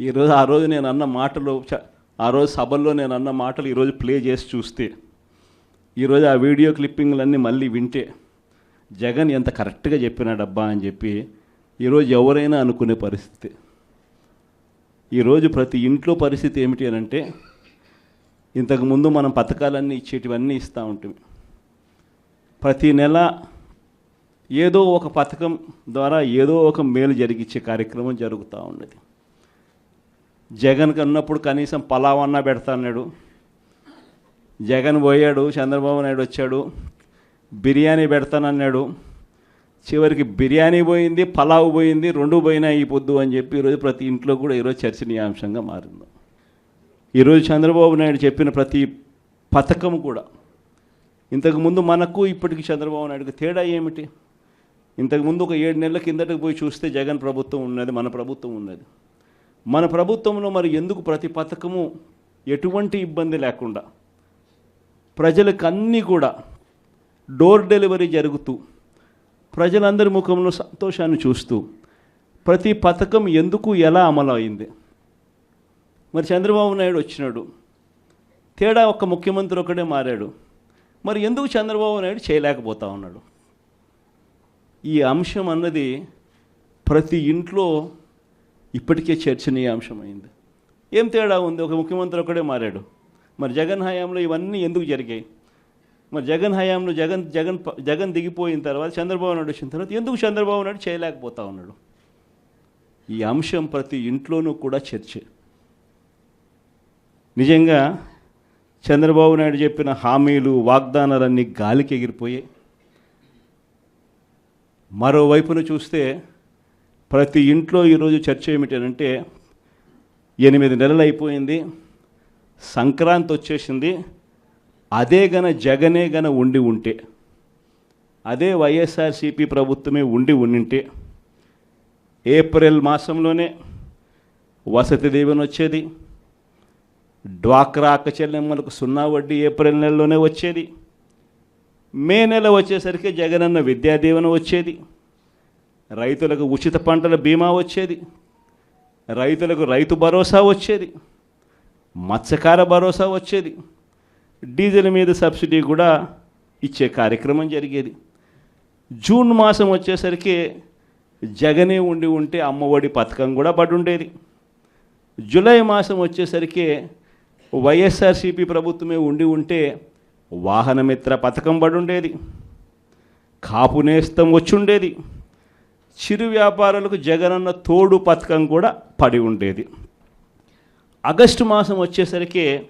ఈరోజు ఆ రోజు నేను అన్న మాటలు చ- ఆ రోజు సభల్లో నేను అన్న మాటలు ఈరోజు ప్లే చేసి చూస్తే ఈరోజు ఆ వీడియో క్లిప్పింగ్లన్నీ మళ్ళీ వింటే జగన్ ఎంత కరెక్ట్గా చెప్పినాడబ్బా అని చెప్పి ఈరోజు ఎవరైనా అనుకునే పరిస్థితి. ఈరోజు ప్రతి ఇంట్లో పరిస్థితి ఏమిటి అని అంటే ఇంతకుముందు మనం పథకాలన్నీ ఇచ్చేటివన్నీ ఇస్తూ ఉంటుంది ప్రతి నెల ఏదో ఒక పథకం ద్వారా ఏదో ఒక మేలు జరిగించే కార్యక్రమం జరుగుతూ ఉన్నది. జగన్ ఉన్నప్పుడు కనీసం పలావ్ అన్నా పెడతాన్నాడు జగన్ పోయాడు చంద్రబాబు నాయుడు వచ్చాడు బిర్యానీ పెడతానన్నాడు చివరికి బిర్యానీ పోయింది పలావ్ పోయింది రెండు పోయినా ఈ పొద్దు అని చెప్పి ఈరోజు ప్రతి ఇంట్లో కూడా ఈరోజు చర్చనీయాంశంగా మారింది. ఈరోజు చంద్రబాబు నాయుడు చెప్పిన ప్రతి పథకం కూడా. ఇంతకుముందు మనకు ఇప్పటికి చంద్రబాబు నాయుడుకి తేడా ఏమిటి? ఇంతకుముందు ఒక ఏడు నెలల కిందటకు పోయి చూస్తే జగన్ ప్రభుత్వం ఉన్నది మన ప్రభుత్వం ఉన్నది. మన ప్రభుత్వంలో మరి ఎందుకు ప్రతి పథకము ఎటువంటి ఇబ్బంది లేకుండా ప్రజలకు అన్నీ కూడా డోర్ డెలివరీ జరుగుతూ ప్రజలందరి ముఖంలో సంతోషాన్ని చూస్తూ ప్రతి పథకం ఎందుకు ఎలా అమలు అయింది? మరి చంద్రబాబు నాయుడు వచ్చినాడు. తేడా ఒక్క ముఖ్యమంత్రి ఒకడే మారాడు. మరి ఎందుకు చంద్రబాబు నాయుడు చేయలేకపోతా ఉన్నాడు? ఈ అంశం అన్నది ప్రతి ఇంట్లో ఇప్పటికే చర్చనీయాంశమైంది. ఏం తేడా ఉంది? ఒక ముఖ్యమంత్రి ఒకడే మారాడు. మరి జగన్ హయాంలో ఇవన్నీ ఎందుకు జరిగాయి? మరి జగన్ హయాంలో జగన్ జగన్ జగన్ దిగిపోయిన తర్వాత చంద్రబాబు నాయుడు వచ్చిన తర్వాత ఎందుకు చంద్రబాబు నాయుడు చేయలేకపోతా ఉన్నాడు? ఈ అంశం ప్రతి ఇంట్లోనూ కూడా చర్చ. నిజంగా చంద్రబాబు నాయుడు చెప్పిన హామీలు వాగ్దానాలన్నీ గాలికి ఎగిరిపోయాయి. మరోవైపున చూస్తే ప్రతి ఇంట్లో ఈరోజు చర్చ ఏమిటంటే ఎనిమిది నెలలు అయిపోయింది సంక్రాంతి వచ్చేసింది అదే గన జగనే గన ఉండి ఉంటే అదే వైఎస్ఆర్సీపీ ప్రభుత్వమే ఉండి ఉండింటే ఏప్రిల్ మాసంలోనే వసతి దీవెన వచ్చేది డ్వాక్రా అక్క చెల్లెమ్మలకు సున్నా వడ్డీ ఏప్రిల్ నెలలోనే వచ్చేది మే నెల వచ్చేసరికి జగనన్న విద్యా దీవెన వచ్చేది రైతులకు ఉచిత పంటల బీమా వచ్చేది. రైతులకు రైతు భరోసా వచ్చేది. మత్స్యకార భరోసా వచ్చేది. డీజిల్ మీద సబ్సిడీ కూడా ఇచ్చే కార్యక్రమం జరిగేది. జూన్ మాసం వచ్చేసరికి జగనే ఉండి ఉంటే అమ్మఒడి పథకం కూడా పడుండేది. ఉండేది జూలై మాసం వచ్చేసరికి వైఎస్ఆర్సీపీ ప్రభుత్వమే ఉండి ఉంటే వాహనమిత్ర పథకం పడుండేది. ఉండేది కాపు నేస్తం వచ్చుండేది. ఉండేది చిరు వ్యాపారులకు జగనన్న తోడు పథకం కూడా పడి ఉండేది. ఆగస్టు మాసం వచ్చేసరికి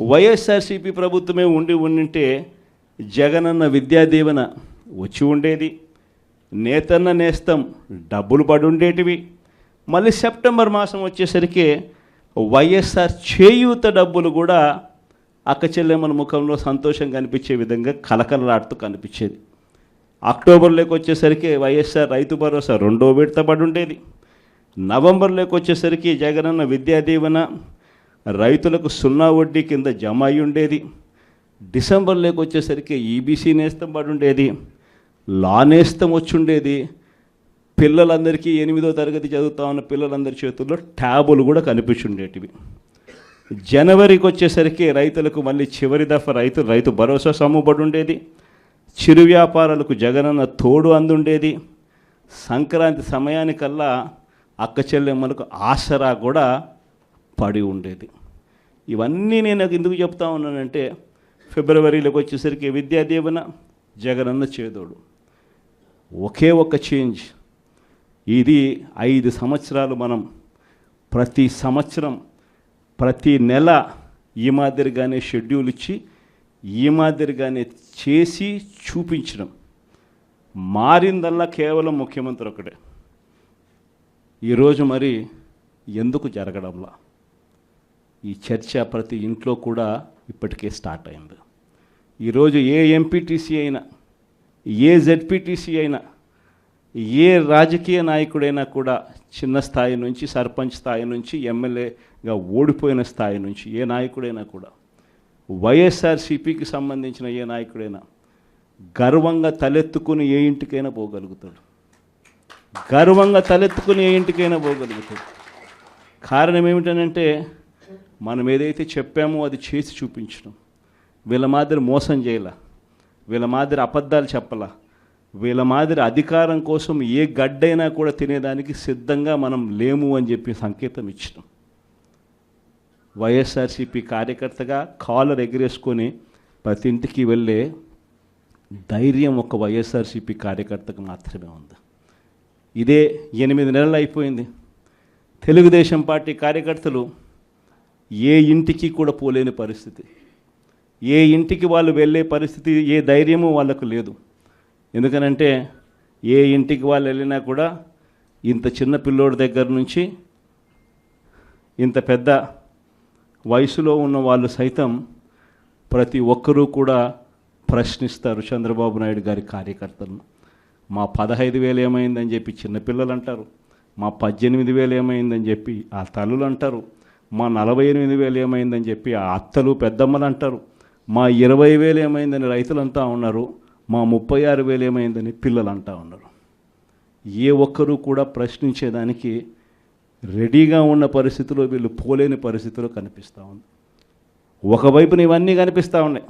వైఎస్ఆర్సీపీ ప్రభుత్వమే ఉండి ఉండింటే జగనన్న విద్యా దీవెన వచ్చి ఉండేది. నేతన్న నేస్తం డబ్బులు పడి ఉండేటివి. మళ్ళీ సెప్టెంబర్ మాసం వచ్చేసరికి వైఎస్ఆర్ చేయూత డబ్బులు కూడా అక్క చెల్లెమ్మల ముఖంలో సంతోషం కనిపించే విధంగా కలకలలాడుతూ కనిపించేది. అక్టోబర్లోకి వచ్చేసరికి వైఎస్ఆర్ రైతు భరోసా రెండో విడత పడి ఉండేది. నవంబర్లోకి వచ్చేసరికి జగనన్న విద్యా దీవెన రైతులకు సున్నా వడ్డీ కింద జమ అయి ఉండేది. డిసెంబర్లోకి వచ్చేసరికి ఈబీసీ నేస్తం పడి ఉండేది. లా నేస్తం వచ్చుండేది. పిల్లలందరికీ ఎనిమిదో తరగతి చదువుతా ఉన్న పిల్లలందరి చేతుల్లో ట్యాబులు కూడా కనిపించుండేటివి. జనవరికి వచ్చేసరికి రైతులకు మళ్ళీ చివరి దఫా రైతు రైతు భరోసా సమ్ముబడి ఉండేది. చిరు వ్యాపారాలకు జగనన్న తోడు అందుండేది. సంక్రాంతి సమయానికల్లా అక్క చెల్లెమ్మలకు ఆసరా కూడా పడి ఉండేది. ఇవన్నీ నేను ఎందుకు చెప్తా ఉన్నానంటే ఫిబ్రవరిలోకి వచ్చేసరికి విద్యాదీవన జగనన్న చేదోడు. ఒకే ఒక చేంజ్. ఇది ఐదు సంవత్సరాలు మనం ప్రతి సంవత్సరం ప్రతి నెల ఈ మాదిరిగానే షెడ్యూల్ ఇచ్చి ఈ మాదిరిగానే చేసి చూపించడం. మారిందల్లా కేవలం ముఖ్యమంత్రి ఒకడే ఈరోజు మరి ఎందుకు జరగడంలా? ఈ చర్చ ప్రతి ఇంట్లో కూడా ఇప్పటికే స్టార్ట్ అయింది. ఈరోజు ఏ ఎంపీటీసీ అయినా ఏ జెడ్పీటీసీ అయినా ఏ రాజకీయ నాయకుడైనా కూడా చిన్న స్థాయి నుంచి సర్పంచ్ స్థాయి నుంచి ఎమ్మెల్యేగా ఓడిపోయిన స్థాయి నుంచి ఏ నాయకుడైనా కూడా వైఎస్ఆర్సీపీకి సంబంధించిన ఏ నాయకుడైనా గర్వంగా తలెత్తుకుని ఏ ఇంటికైనా పోగలుగుతాడు. గర్వంగా తలెత్తుకుని ఏ ఇంటికైనా పోగలుగుతాడు. కారణం ఏమిటనంటే మనం ఏదైతే చెప్పామో అది చేసి చూపించడం. వీళ్ళ మాదిరి మోసం చేయాల. వీళ్ళ మాదిరి అబద్ధాలు చెప్పాల. వీళ్ళ మాదిరి అధికారం కోసం ఏ గడ్డైనా కూడా తినేదానికి సిద్ధంగా మనం లేము అని చెప్పి సంకేతం ఇచ్చినాం వైఎస్ఆర్సీపీ కార్యకర్తగా కాలర్ ఎగిరేసుకొని ప్రతి ఇంటికి వెళ్ళే ధైర్యం ఒక వైఎస్ఆర్సీపీ కార్యకర్తకు మాత్రమే ఉంది. ఇదే ఎనిమిది నెలలు అయిపోయింది. తెలుగుదేశం పార్టీ కార్యకర్తలు ఏ ఇంటికి కూడా పోలేని పరిస్థితి. ఏ ఇంటికి వాళ్ళు వెళ్ళే పరిస్థితి ఏ ధైర్యము వాళ్ళకు లేదు. ఎందుకనంటే ఏ ఇంటికి వాళ్ళు వెళ్ళినా కూడా ఇంత చిన్న పిల్లోడి దగ్గర నుంచి ఇంత పెద్ద వయసులో ఉన్న వాళ్ళు సైతం ప్రతి ఒక్కరూ కూడా ప్రశ్నిస్తారు చంద్రబాబు నాయుడు గారి కార్యకర్తలను. మా పదహైదు వేలు ఏమైందని చెప్పి చిన్నపిల్లలు అంటారు. మా పద్దెనిమిది వేలు ఏమైందని చెప్పి ఆ తల్లులు అంటారు. మా నలభై ఎనిమిది వేలు ఏమైందని చెప్పి ఆ అత్తలు పెద్దమ్మలు అంటారు. మా ఇరవై వేలు ఏమైందని రైతులంతా ఉన్నారు. మా ముప్పై ఆరు వేలు ఏమైందని పిల్లలు అంటా ఉన్నారు. ఏ ఒక్కరూ కూడా ప్రశ్నించేదానికి రెడీగా ఉన్న పరిస్థితిలో వీళ్ళు పోలేని పరిస్థితిలో కనిపిస్తూ ఉంది. ఒకవైపున ఇవన్నీ కనిపిస్తూ ఉన్నాయి.